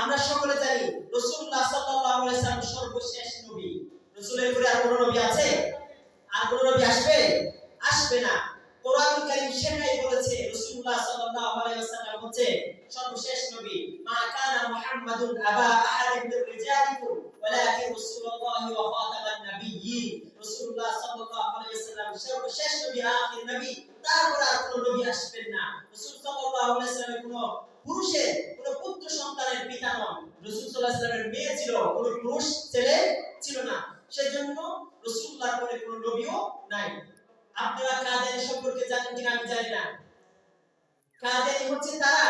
আমরা সকলে জানি রাসূলুল্লাহ সাল্লাল্লাহু আলাইহি সাল্লাম সর্বশেষ নবী। রাসূলের পরে আর কোনো নবী আছে? আর কোনো নবী আসবে? আসবে না। কোরআনুল কারীম সেটাই বলেছে সাল্লাল্লাহু আলাইহি ওয়াসাল্লাম হচ্ছে সর্বশেষ নবী। মা কানা মুহাম্মাদুন আবা আহাদিন রিজালিকুম, ওয়ালাকিন ওয়া খাতামান নাবিয়্যিন। সাল্লাল্লাহু আলাইহি ওয়াসাল্লাম সর্বশেষ নবী, আখির নবী। তারপর আর নবী আসবেন না। সাল্লাল্লাহু আলাইহি কোনো পুরুষের কোনো সন্তানের পিতা নন। রাসূল মেয়ে ছিল, কোনো পুরুষ ছেলে ছিল না। সেজন্য রাসূলুল্লাহর পরে কোনো নবীও নাই। আপনারা কাদের সম্পর্কে জানেন কিনা আমি জানি না। কাদের হচ্ছে তারা?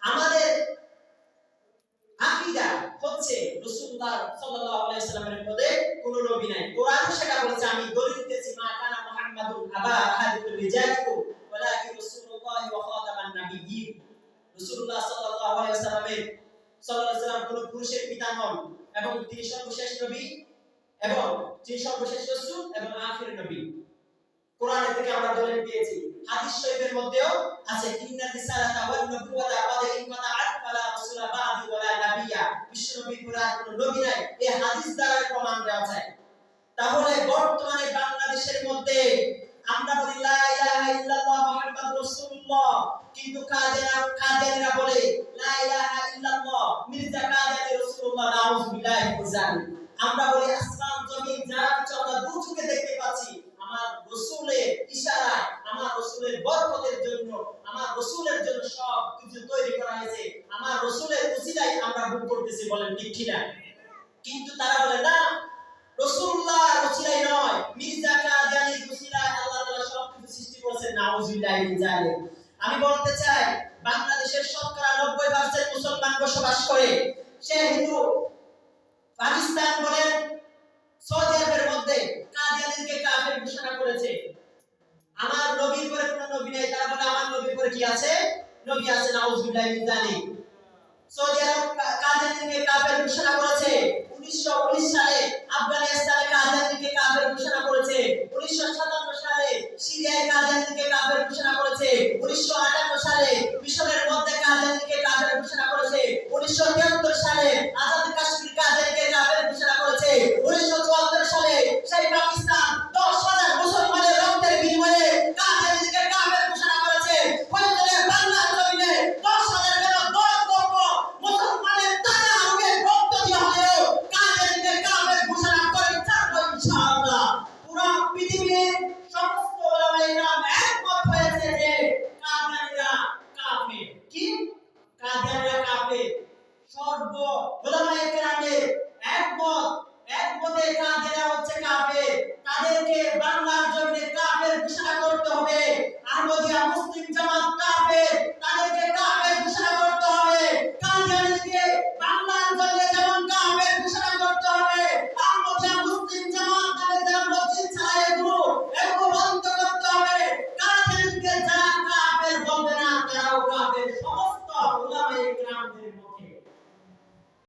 আমাদের আকীদা হচ্ছে রাসূলুল্লাহ সাল্লাল্লাহু আলাইহি ওয়াসাল্লামের পদে কোনো নবী নাই। কোরআন সেটা বলেছে, আমি দলিল দিতেছি, মা কানা মুহাম্মাদুন আবা আহাদিকুল রিজালিকুম ওয়ালাকিন রাসূলুল্লাহ ওয়া খাতামান নাবিয়্যিন রাসূলুল্লাহ সাল্লাল্লাহু আলাইহি ওয়াসাল্লাম পুরুষের পিতা নন এবং তিনি সর্বশেষ নবী এবং তিনি সর্বশেষ রাসূল এবং আখির নবী। কোরআন থেকে আমরা দলিল পেয়েছি। হাদিস শরীফের মধ্যেও আছে, ইন্না রিসালাতা ওয়ান নবুওয়াতা ক্বাদ ইনকাতাআত ফালা রাসূলা বাদি ওয়ালা নাবিয়্যা বিশ্বনবী পুরা কোনো নবী নাই। এই হাদিস দ্বারা প্রমাণ দেওয়া যায়। তাহলে বর্তমানে বাংলাদেশের মধ্যে আমরা বলি লা ইলাহা ইল্লাল্লাহ মুহাম্মাদুর রাসূলুল্লাহ। কিন্তু কাদেরা কাদেরা বলে, লা ইলাহা ইল্লাল্লাহ, মির্জা কাদের রাসূলুল্লাহ নাউযুবিল্লাহি মিন আমরা বলি, আসমান, জমিন যা কিছু আমরা দু চোখে দেখতে পাচ্ছি, আমার রসুলের ইশারায় আমার রসুলের বরকতের জন্য, আমার রসুলের জন্য সব কিছু তৈরি করা হয়েছে। আমার রসুলের উসিলায় আমরা ভোগ করতেছি, বলেন ঠিক কিনা? কিন্তু তারা বলে, না রসুল্লাহ উসিলাই নয়, মির্জা কাদিয়ানির উসিলায় নাউজুবিল্লাহি মিন আমি বলতে চাই, বাংলাদেশের শতকরা 90% মুসলমান বসবাস করে। সে হিন্দু, পাকিস্তান বলেন সৌদি আরবের মধ্যে কাদিয়ানিকে কাফের ঘোষণা করেছে। আমার নবীর পরে কোনো নবী নেই, তারা বলে আমার নবীর পরে কি আছে? নবী আছে নাউজুবিল্লাহি মিন যালিক সৌদি আরব কা- কাদিয়ানিকে কাফের ঘোষণা করেছে। 1919 সালে আফগানিস্তানে করেছে 1958 সালে মিশরের মধ্যে কাজের দিকে কাজের ঘোষণা করেছে। 1973 সালে আজাদ কাশ্মীর কাদিয়ানিকে সর্ব